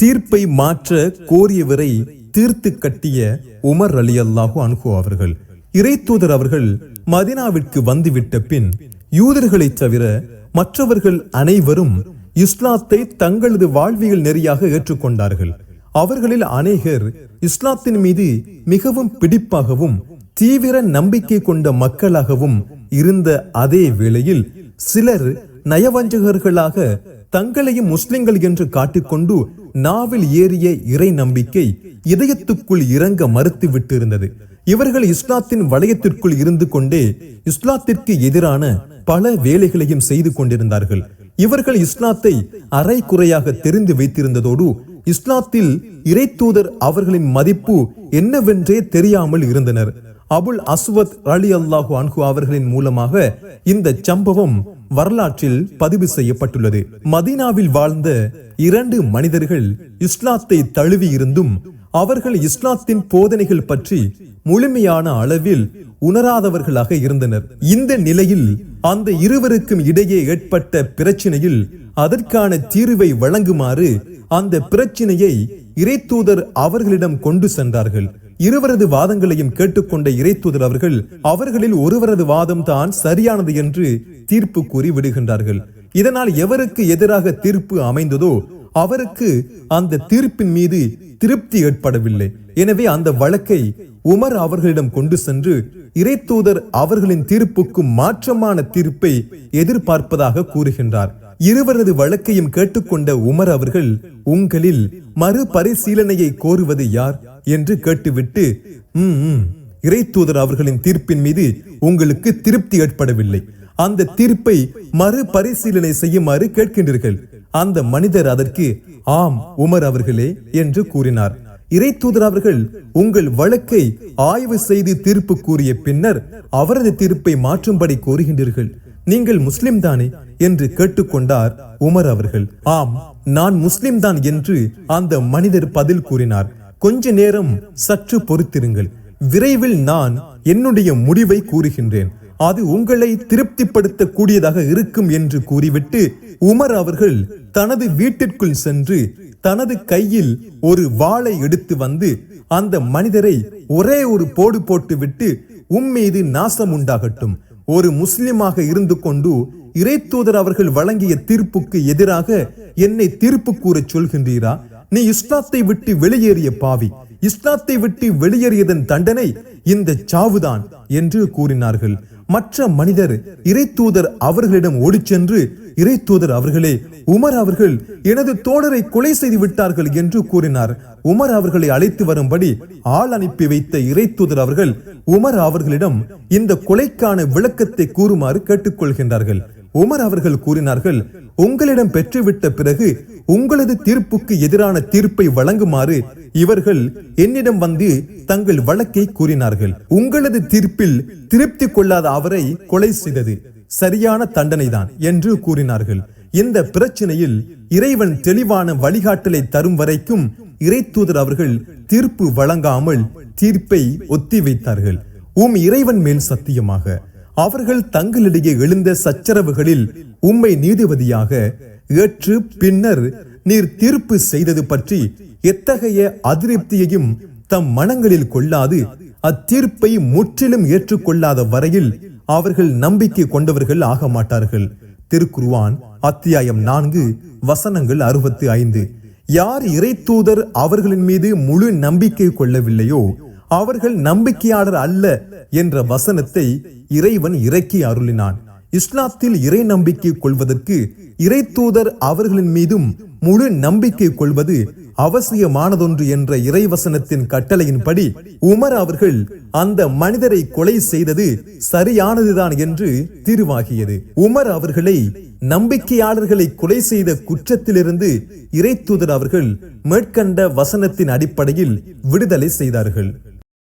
தீர்ப்பை மாற்ற கோரியவரை தீர்த்து கட்டிய உமர் அலி அல்லாஹு அன்ஹு அவர்கள். இறை தூதர் அவர்கள் மதினாவிற்கு வந்துவிட்ட பின் யூதர்களைத் தவிர மற்றவர்கள் அனைவரும் இஸ்லாத்தை தங்களது வாழ்வியல் நெறியாக ஏற்றுக்கொண்டார்கள். அவர்களில் அநேகர் இஸ்லாத்தின் மீது மிகவும் பிடிப்பாகவும் தீவிர நம்பிக்கை கொண்ட மக்களாகவும் இருந்த அதே வேளையில் சிலர் நயவஞ்சகர்களாக தங்களையும் முஸ்லிம்கள் என்று காட்டிக்கொண்டு நாவில் ஏறிய இறை நம்பிக்கை இதயத்துக்குள் இறங்க மறுத்து விட்டிருந்தது இவர்கள் இஸ்லாத்தின் வளையத்திற்குள் இருந்து கொண்டே இஸ்லாத்திற்கு எதிரான பல வேலைகளையும் செய்து கொண்டிருந்தார்கள். இவர்கள் இஸ்லாத்தை அரை குறையாக தெரிந்து வைத்திருந்ததோடு இஸ்லாத்தில் இறை தூதர் அவர்களின் மதிப்பு என்னவென்றே தெரியாமல் இருந்தனர். அபுல் அஸ்வத் அலி அல்லாஹு அன்ஹு அவர்களின் மூலமாக இந்த சம்பவம் வரலாற்றில் பதிவு செய்யப்பட்டுள்ளது. மதீனாவில் வாழ்ந்த இரண்டு மனிதர்கள் இஸ்லாத்தை தழுவி இருந்தும் அவர்கள் இஸ்லாத்தின் போதனைகள் பற்றி முழுமையான அளவில் உணராதவர்களாக இருந்தனர். இந்த நிலையில் அந்த இருவருக்கும் இடையே ஏற்பட்ட பிரச்சனையில் அதற்கான தீர்வை வழங்குமாறு அந்த பிரச்சனையை இறைத்தூதர் அவர்களிடம் கொண்டு சென்றார்கள். இருவரது வாதங்களையும் கேட்டுக்கொண்ட இறைத்தூதர் அவர்கள் அவர்களில் ஒருவரது வாதம் தான் சரியானது என்று தீர்ப்பு கூறி விடுகின்றார்கள். இதனால் எவருக்கு எதிராக தீர்ப்பு அமைந்ததோ அவருக்கு அந்த தீர்ப்பின் மீது திருப்தி ஏற்படவில்லை. எனவே அந்த வழக்கை உமர் அவர்களிடம் கொண்டு சென்று இறைத்தூதர் அவர்களின் தீர்ப்புக்கு மாற்றமான தீர்ப்பை எதிர்பார்ப்பதாக கூறுகின்றார். இருவரது வழக்கையும் கேட்டுக்கொண்ட உமர் அவர்கள் உங்களில் மறுபரிசீலனையை கோருவது யார்? என்று கேட்டுவிட்டு உம் இறை தூதர் அவர்களின் தீர்ப்பின் மீது உங்களுக்கு திருப்தி ஏற்படவில்லை. அந்த தீர்ப்பை மறுபரிசீலனை செய்யுமாறு கேட்கின்றீர்கள். அந்த மனிதர் அதற்கு ஆம் உமர் அவர்களே என்று கூறினார். இறைத்தூதர் அவர்கள் உங்கள் வழக்கை ஆய்வு செய்து தீர்ப்பு கூறிய பின்னர் அவரது தீர்ப்பை மாற்றும்படி கோருகின்றீர்கள். நீங்கள் முஸ்லிம் தானே? என்று கேட்டுக்கொண்டார் உமர் அவர்கள். ஆம் நான் முஸ்லிம் தான் என்று அந்த மனிதர் பதில் கூறினார். கொஞ்ச நேரம் சற்று பொறுத்திருங்கள். விரைவில் நான் என்னுடைய முடிவை கூறுகின்றேன். அது உங்களை திருப்திப்படுத்த கூடியதாக இருக்கும் என்று கூறிவிட்டு உமர் அவர்கள் தனது வீட்டிற்குள் சென்று தனது கையில் ஒரு வாளை எடுத்து வந்து அந்த மனிதரை ஒரே ஒரு போடு போட்டுவிட்டு உம்மீது நாசம் உண்டாகட்டும். ஒரு முஸ்லிமாக இருந்து கொண்டு இறைத்தூதர் அவர்கள் வழங்கிய தீர்ப்புக்கு எதிராக என்னை தீர்ப்பு கூறச் சொல்கின்றீரா? நீ இஸ்லாத்தை விட்டு வெளியேறிய பாவி. இஸ்லாத்தை விட்டு வெளியேறியதன் தண்டனை இந்த சாவுதான் என்று கூறினார்கள். மற்ற மனிதர் இறைத்தூதர் அவர்களிடம் ஓடிச் சென்று இறைத்தூதர் அவர்களே உமர் அவர்கள் எனது தோழரை கொலை செய்து விட்டார்கள் என்று கூறினார். உமர் அவர்களை அழைத்து வரும்படி ஆள் அனுப்பி வைத்த இறைத்தூதர் அவர்கள் உமர் அவர்களிடம் இந்த கொலைக்கான விளக்கத்தை கூறுமாறு கேட்டுக்கொள்கின்றார்கள். உமர் அவர்கள் கூறினார்கள் உங்களிடம் பெற்றுவிட்ட பிறகு உங்களது தீர்ப்புக்கு எதிரான தீர்ப்பை வழங்குமாறு இவர்கள் என்னிடம் வந்து தங்கள் வழக்கை கூறினார்கள். உங்களது தீர்ப்பில் திருப்தி கொள்ளாத அவரை கொலை செய்தது சரியான தண்டனைதான் என்று கூறினார்கள். இந்த பிரச்சனையில் இறைவன் தெளிவான வழிகாட்டலை தரும் வரைக்கும் இறைத்தூதர் அவர்கள் தீர்ப்பு வழங்காமல் தீர்ப்பை ஒத்திவைத்தார்கள். உம் இறைவன் மேல் சத்தியமாக. அவர்கள் தங்களிடையே எழுந்த சச்சரவுகளில் உம்மை நீதிபதியாக ஏற்று பின்னர் நீர் தீர்ப்பு செய்தது பற்றி எத்தகைய அதிருப்தியையும் தம் மனங்களில் கொள்ளாது அத்தீர்ப்பை முற்றிலும் ஏற்றுக்கொள்ளாத வரையில் அவர்கள் நம்பிக்கை கொண்டவர்கள் ஆக மாட்டார்கள். திருக்குருவான் அத்தியாயம் நான்கு வசனங்கள் அறுபத்தி ஐந்து. யார் இறைத்தூதர் அவர்களின் மீது முழு நம்பிக்கை கொள்ளவில்லையோ அவர்கள் நம்பிக்கையாளர் அல்ல என்ற வசனத்தை இறைவன் இறக்கி அருளினான். இஸ்லாத்தில் இறை நம்பிக்கை கொள்வதற்கு இறைத்தூதர் அவர்களின் மீதும் முழு நம்பிக்கை கொள்வது அவசியமானதொன்று என்ற இறைவசனத்தின் கட்டளையின்படி உமர் அவர்கள் அந்த மனிதரை கொலை செய்தது சரியானதுதான் என்று தீர்வாகியது. உமர் அவர்களை நம்பிக்கையாளர்களை கொலை செய்த குற்றத்திலிருந்து இறைத்தூதர் அவர்கள் மேற்கண்ட வசனத்தின் அடிப்படையில் விடுதலை செய்தார்கள்.